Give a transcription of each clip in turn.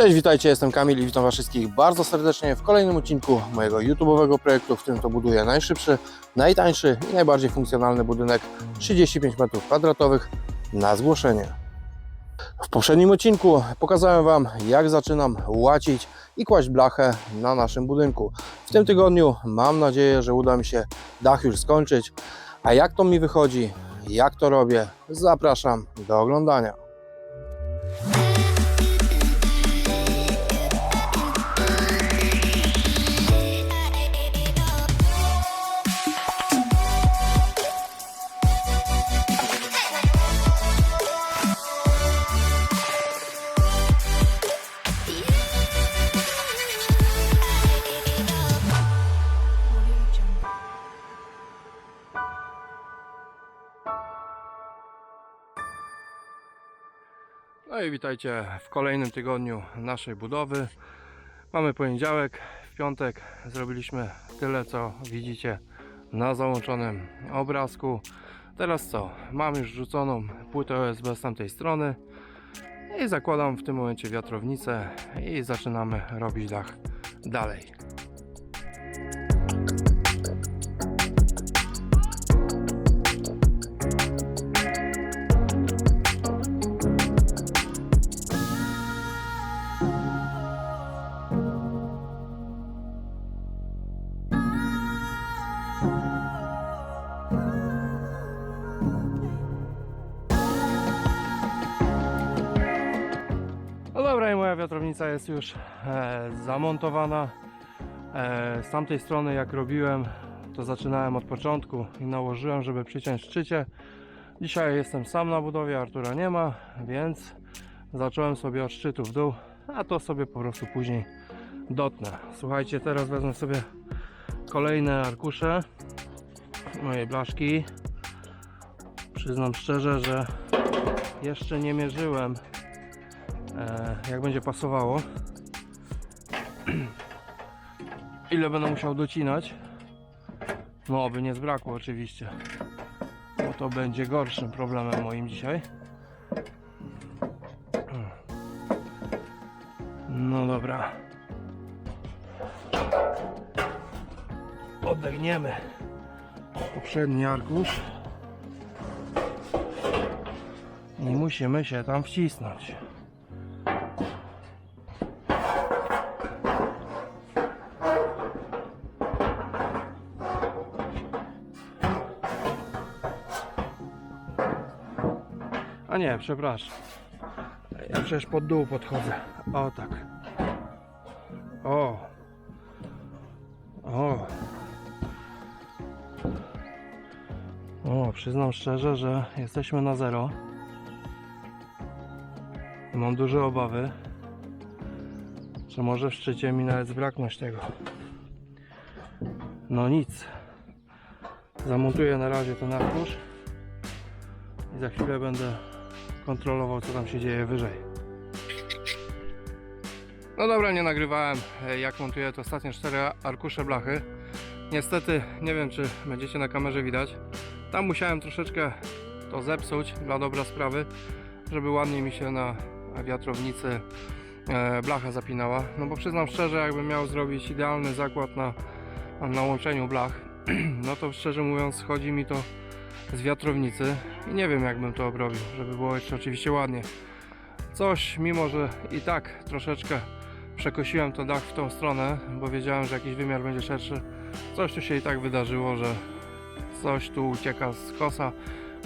Cześć, witajcie, jestem Kamil i witam Was wszystkich bardzo serdecznie w kolejnym odcinku mojego YouTube'owego projektu, w którym to buduję najszybszy, najtańszy i najbardziej funkcjonalny budynek 35 m2 na zgłoszenie. W poprzednim odcinku pokazałem Wam, jak zaczynam łacić i kłaść blachę na naszym budynku. W tym tygodniu mam nadzieję, że uda mi się dach już skończyć, a jak to mi wychodzi, jak to robię, zapraszam do oglądania. I witajcie w kolejnym tygodniu naszej budowy. Mamy poniedziałek, w piątek zrobiliśmy tyle, co widzicie na załączonym obrazku. Teraz co? Mam już rzuconą płytę OSB z tamtej strony i zakładam w tym momencie wiatrownicę i zaczynamy robić dach dalej. Już e, zamontowana. E, z tamtej strony, jak robiłem, to zaczynałem od początku i nałożyłem, żeby przyciąć szczycie. Dzisiaj jestem sam na budowie, Artura nie ma, więc zacząłem sobie od szczytu w dół, a to sobie po prostu później dotnę. Słuchajcie, teraz wezmę sobie kolejne arkusze mojej blaszki. Przyznam szczerze, że jeszcze nie mierzyłem jak będzie pasowało. Ile będę musiał docinać? No oby nie zbrakło oczywiście. Bo to będzie gorszym problemem moim dzisiaj. No dobra. Odegniemy poprzedni arkusz. I musimy się tam wcisnąć A nie, przepraszam. Ja przecież pod dół podchodzę. O tak. O. O. O, przyznam szczerze, że jesteśmy na zero. Mam duże obawy, że może w szczycie mi nawet zbraknąć tego. No nic. Zamontuję na razie ten arkusz i za chwilę będę kontrolował co tam się dzieje wyżej. No dobra, nie nagrywałem e, jak montuję te ostatnie cztery arkusze blachy. Niestety nie wiem czy będziecie na kamerze widać. Tam musiałem troszeczkę to zepsuć dla dobra sprawy, żeby ładniej mi się na wiatrownicy e, blacha zapinała. No bo przyznam szczerze, jakbym miał zrobić idealny zakład na, na łączeniu blach, no to szczerze mówiąc chodzi mi to z wiatrownicy i nie wiem jakbym to obrobił, żeby było jeszcze oczywiście ładnie. Coś, mimo że i tak troszeczkę przekosiłem to dach w tą stronę, bo wiedziałem, że jakiś wymiar będzie szerszy, coś tu się i tak wydarzyło, że coś tu ucieka z kosa,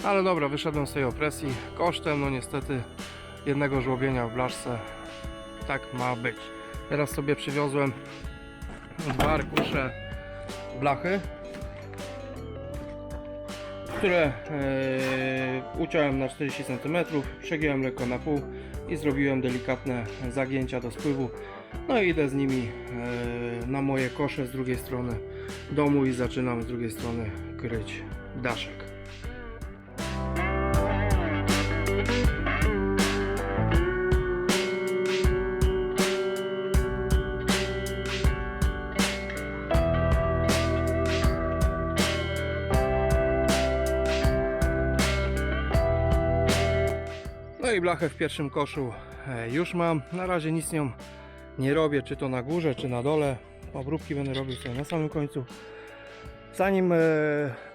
ale dobra, wyszedłem z tej opresji kosztem, no niestety jednego żłobienia w blaszce tak ma być. Teraz sobie przywiozłem dwa arkusze blachy które e, uciąłem na 40 cm, przegiąłem lekko na pół i zrobiłem delikatne zagięcia do spływu. No i idę z nimi e, na moje kosze z drugiej strony domu i zaczynam z drugiej strony kryć daszek. Blachę w pierwszym koszu e, już mam. Na razie nic nią nie robię, czy to na górze, czy na dole. Obróbki będę robił sobie na samym końcu. Zanim e,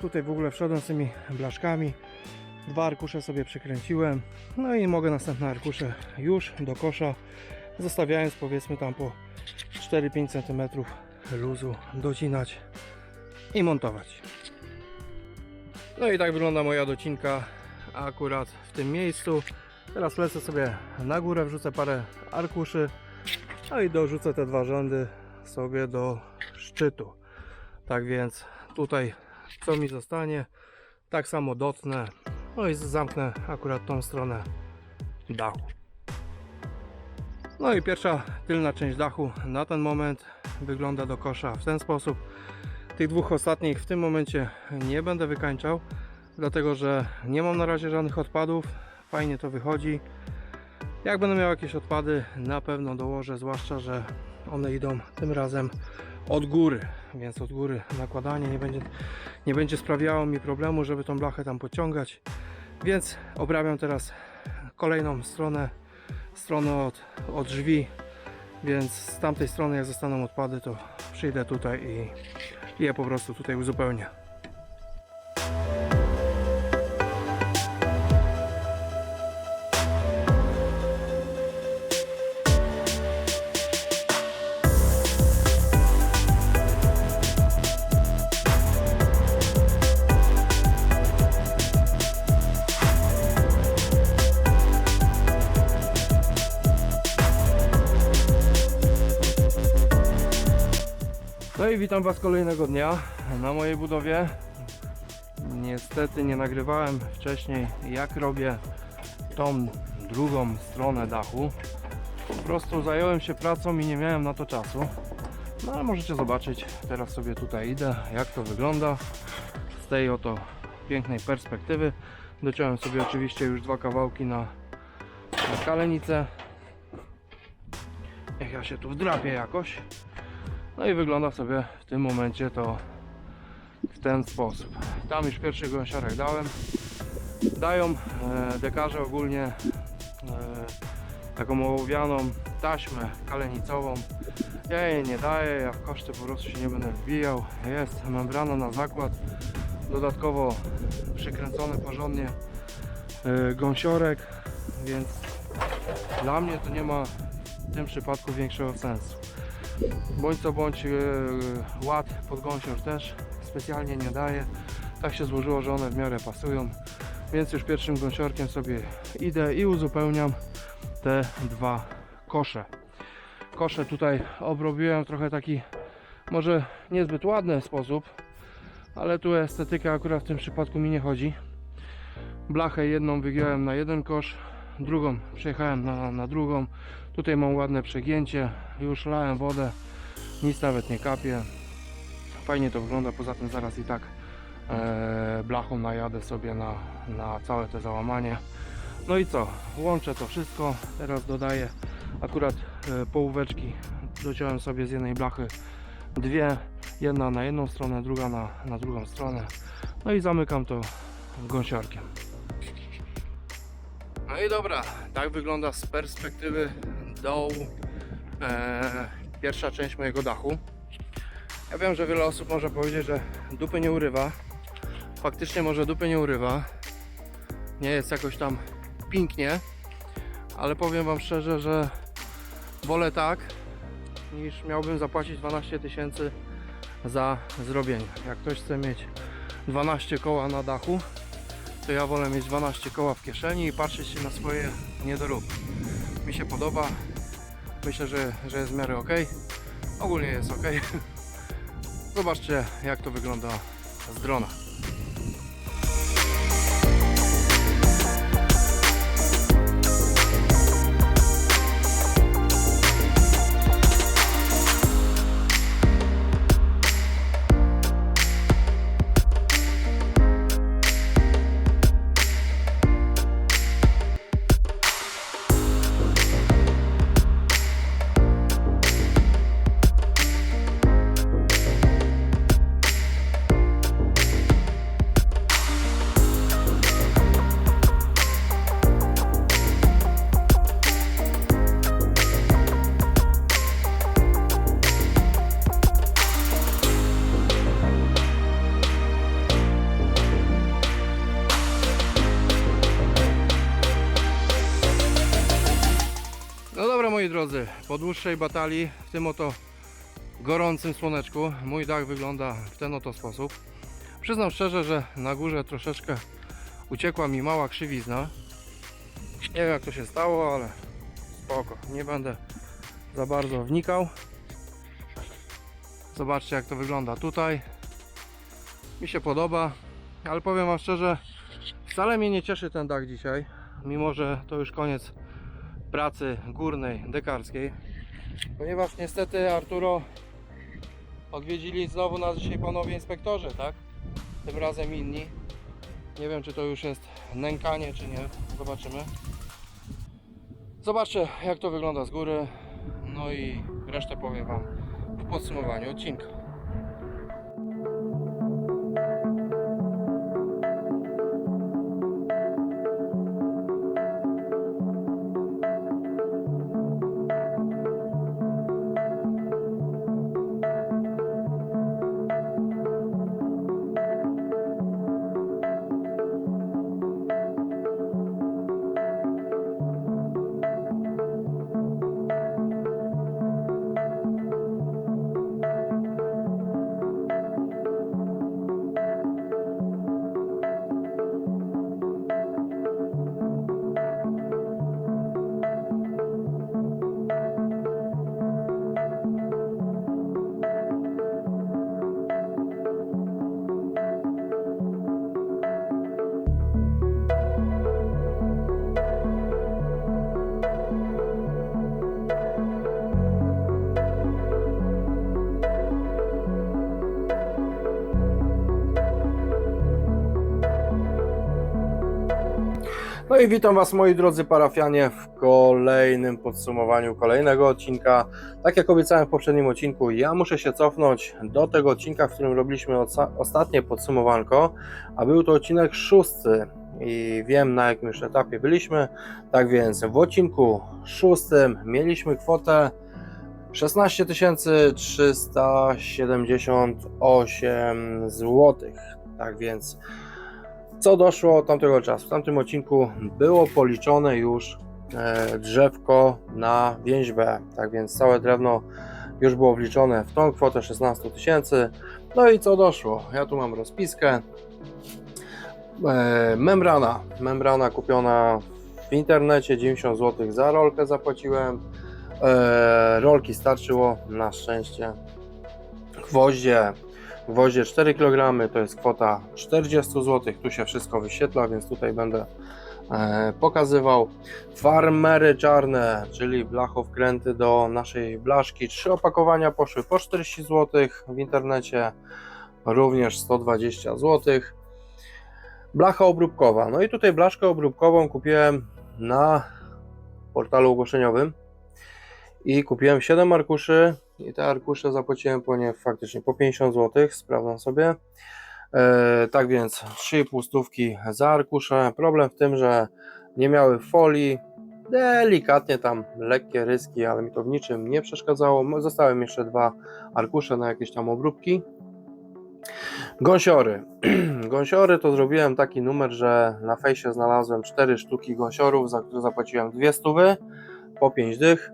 tutaj w ogóle wszedłem z tymi blaszkami, dwa arkusze sobie przykręciłem. No i mogę następne arkusze już do kosza, zostawiając powiedzmy tam po 4-5 cm luzu docinać i montować. No i tak wygląda moja docinka akurat w tym miejscu. Teraz lecę sobie na górę, wrzucę parę arkuszy, no i dorzucę te dwa rzędy sobie do szczytu. Tak więc tutaj co mi zostanie, tak samo dotnę, no i zamknę akurat tą stronę dachu. No i pierwsza tylna część dachu na ten moment wygląda do kosza w ten sposób. Tych dwóch ostatnich w tym momencie nie będę wykańczał, dlatego że nie mam na razie żadnych odpadów. Fajnie to wychodzi. Jak będę miał jakieś odpady, na pewno dołożę, zwłaszcza, że one idą tym razem od góry, więc od góry nakładanie nie będzie, nie będzie sprawiało mi problemu, żeby tą blachę tam pociągać. Więc obrabiam teraz kolejną stronę, stronę od, od drzwi, więc z tamtej strony jak zostaną odpady, to przyjdę tutaj i, je po prostu tutaj uzupełnię. I witam Was kolejnego dnia na mojej budowie. Niestety nie nagrywałem wcześniej jak robię tą drugą stronę dachu. Po prostu zająłem się pracą i nie miałem na to czasu. No ale możecie zobaczyć, teraz sobie tutaj idę, jak to wygląda z tej oto pięknej perspektywy. Dociąłem sobie oczywiście już dwa kawałki na, na kalenicę. Niech ja się tu wdrapię jakoś. No i wygląda sobie w tym momencie to w ten sposób. Tam już pierwszy gąsiorek dałem. Dają e, dekarze ogólnie e, taką ołowianą taśmę kalenicową. Ja jej nie daję, ja w koszty po prostu się nie będę wbijał. Jest membrana na zakład. Dodatkowo przykręcony porządnie e, gąsiorek, więc dla mnie to nie ma w tym przypadku większego sensu. Bądź co bądź e, ład pod gąsior też specjalnie nie daje. Tak się złożyło, że one w miarę pasują. Więc już pierwszym gąsiorkiem sobie idę i uzupełniam te dwa kosze. Kosze tutaj obrobiłem w trochę taki może niezbyt ładny sposób, ale tu estetyka akurat w tym przypadku mi nie chodzi. Blachę jedną wygiąłem na jeden kosz, drugą przejechałem na, na drugą. Tutaj mam ładne przegięcie, już lałem wodę, nic nawet nie kapie. Fajnie to wygląda, poza tym zaraz i tak e, blachą najadę sobie na, na całe te załamanie. No i co, łączę to wszystko, teraz dodaję akurat e, połóweczki, dociąłem sobie z jednej blachy dwie, jedna na jedną stronę, druga na, na drugą stronę. No i zamykam to gąsiorkiem. No i dobra, tak wygląda z perspektywy dołu e, pierwsza część mojego dachu. Ja wiem, że wiele osób może powiedzieć, że dupy nie urywa. Faktycznie może dupy nie urywa. Nie jest jakoś tam pięknie, ale powiem Wam szczerze, że wolę tak, niż miałbym zapłacić 12 tysięcy za zrobienie. Jak ktoś chce mieć 12 koła na dachu, to ja wolę mieć 12 koła w kieszeni i patrzeć się na swoje niedoróbki. Mi się podoba. Myślę, że, że jest w miarę ok. Ogólnie jest ok. Zobaczcie jak to wygląda z drona. Drodzy, po dłuższej batalii w tym oto gorącym słoneczku mój dach wygląda w ten oto sposób. Przyznam szczerze, że na górze troszeczkę uciekła mi mała krzywizna. Nie wiem jak to się stało, ale spoko, nie będę za bardzo wnikał. Zobaczcie jak to wygląda tutaj. Mi się podoba, ale powiem Wam szczerze, wcale mnie nie cieszy ten dach dzisiaj, mimo że to już koniec pracy górnej, dekarskiej. Ponieważ niestety Arturo odwiedzili znowu nas dzisiaj panowie inspektorzy, tak? Tym razem inni. Nie wiem czy to już jest nękanie czy nie. Zobaczymy. Zobaczcie jak to wygląda z góry. No i resztę powiem Wam w podsumowaniu odcinka. I witam Was moi drodzy parafianie w kolejnym podsumowaniu kolejnego odcinka. Tak jak obiecałem w poprzednim odcinku, ja muszę się cofnąć do tego odcinka, w którym robiliśmy ostatnie podsumowanko, a był to odcinek szósty i wiem na jakim już etapie byliśmy. Tak więc w odcinku szóstym mieliśmy kwotę 16 378 zł. Tak więc co doszło od tamtego czasu? W tamtym odcinku było policzone już e, drzewko na więźbę, tak więc całe drewno już było wliczone w tą kwotę 16 tysięcy. No i co doszło? Ja tu mam rozpiskę. E, membrana. Membrana kupiona w internecie, 90 zł za rolkę zapłaciłem. E, rolki starczyło na szczęście. Gwoździe Gwoździe 4 kg to jest kwota 40 zł. Tu się wszystko wyświetla, więc tutaj będę e, pokazywał. Farmery czarne, czyli blachowkręty do naszej blaszki. Trzy opakowania poszły po 40 zł w internecie, również 120 zł. Blacha obróbkowa. No i tutaj blaszkę obróbkową kupiłem na portalu ogłoszeniowym i kupiłem 7 arkuszy i te arkusze zapłaciłem po nie faktycznie po 50 zł, sprawdzam sobie. E, tak więc 3,5 stówki za arkusze. Problem w tym, że nie miały folii. Delikatnie tam lekkie ryski, ale mi to w niczym nie przeszkadzało. Zostały mi jeszcze dwa arkusze na jakieś tam obróbki. Gąsiory. Gąsiory to zrobiłem taki numer, że na fejsie znalazłem 4 sztuki gąsiorów, za które zapłaciłem 2 stówy po 5 dych.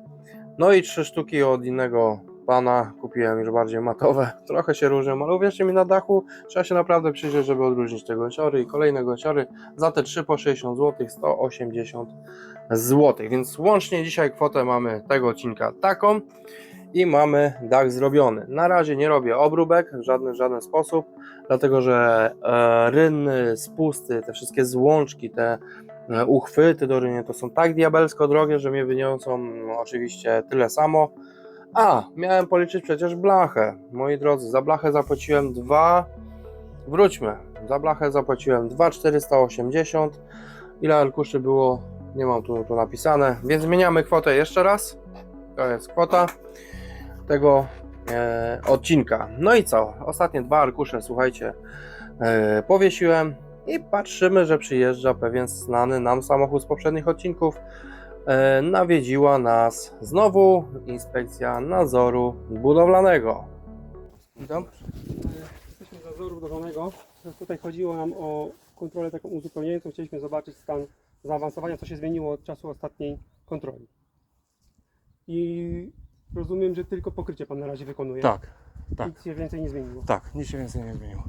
No i 3 sztuki od innego pana kupiłem już bardziej matowe. Trochę się różnią, ale uwierzcie mi na dachu trzeba się naprawdę przyjrzeć, żeby odróżnić te gąsiory i kolejne gąsiory. Za te 3 po 60 zł, 180 zł. Więc łącznie dzisiaj kwotę mamy tego odcinka taką i mamy dach zrobiony. Na razie nie robię obróbek w żaden, w żaden sposób, dlatego że e, rynny, spusty, te wszystkie złączki, te uchwyty do rynie to są tak diabelsko drogie, że mnie wyniosą no, oczywiście tyle samo. A, miałem policzyć przecież blachę. Moi drodzy, za blachę zapłaciłem 2. Wróćmy. Za blachę zapłaciłem 2,480. Ile arkuszy było? Nie mam tu, tu napisane. Więc zmieniamy kwotę jeszcze raz. To jest kwota tego e, odcinka. No i co? Ostatnie dwa arkusze, słuchajcie, e, powiesiłem i patrzymy, że przyjeżdża pewien znany nam samochód z poprzednich odcinków. E, nawiedziła nas znowu inspekcja nadzoru budowlanego. Witam. Jesteśmy z nadzoru budowlanego. Tutaj chodziło nam o kontrolę taką uzupełniającą. Chcieliśmy zobaczyć stan zaawansowania, co się zmieniło od czasu ostatniej kontroli. I rozumiem, że tylko pokrycie pan na razie wykonuje. Tak, tak. Nic się więcej nie zmieniło. tak, nic się więcej nie zmieniło.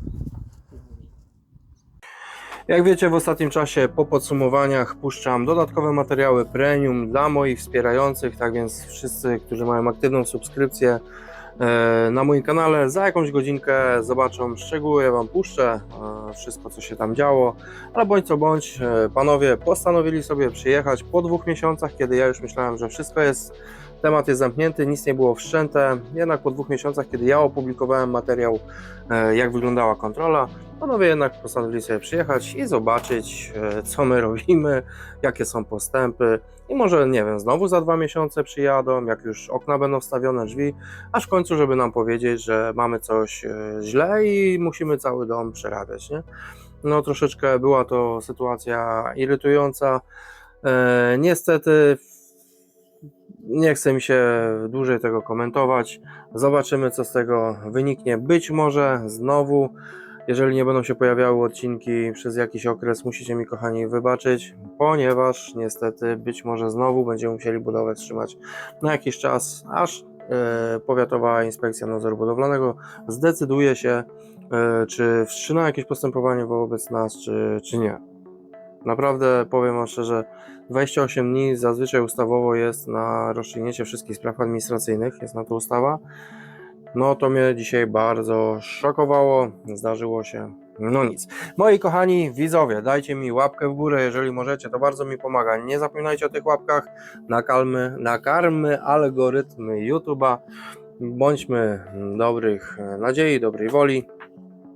Jak wiecie, w ostatnim czasie po podsumowaniach puszczam dodatkowe materiały premium dla moich wspierających, tak więc wszyscy, którzy mają aktywną subskrypcję e, na moim kanale, za jakąś godzinkę zobaczą szczegóły, ja Wam puszczę wszystko, co się tam działo, ale bądź co bądź, e, panowie postanowili sobie przyjechać po dwóch miesiącach, kiedy ja już myślałem, że wszystko jest, temat jest zamknięty, nic nie było wszczęte, jednak po dwóch miesiącach, kiedy ja opublikowałem materiał, e, jak wyglądała kontrola, Panowie jednak postanowili sobie przyjechać i zobaczyć, e, co my robimy, jakie są postępy. I może, nie wiem, znowu za dwa miesiące przyjadą, jak już okna będą wstawione, drzwi, aż w końcu, żeby nam powiedzieć, że mamy coś e, źle i musimy cały dom przerabiać, nie? No, troszeczkę była to sytuacja irytująca. E, niestety, nie chce mi się dłużej tego komentować. Zobaczymy, co z tego wyniknie. Być może znowu jeżeli nie będą się pojawiały odcinki przez jakiś okres, musicie mi kochani wybaczyć, ponieważ niestety być może znowu będziemy musieli budowę wstrzymać na jakiś czas, aż e, Powiatowa Inspekcja Nadzoru Budowlanego zdecyduje się, e, czy wstrzyma jakieś postępowanie wobec nas, czy, czy nie. Naprawdę powiem Wam szczerze, 28 dni zazwyczaj ustawowo jest na rozstrzygnięcie wszystkich spraw administracyjnych, jest na to ustawa. No to mnie dzisiaj bardzo szokowało. Zdarzyło się. No nic. Moi kochani widzowie, dajcie mi łapkę w górę, jeżeli możecie, to bardzo mi pomaga. Nie zapominajcie o tych łapkach. Nakalmy, nakarmy algorytmy YouTube'a. Bądźmy dobrych nadziei, dobrej woli.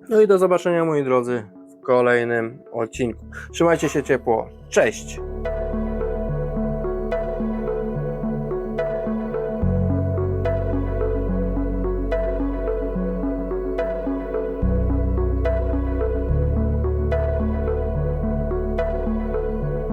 No i do zobaczenia moi drodzy w kolejnym odcinku. Trzymajcie się ciepło. Cześć!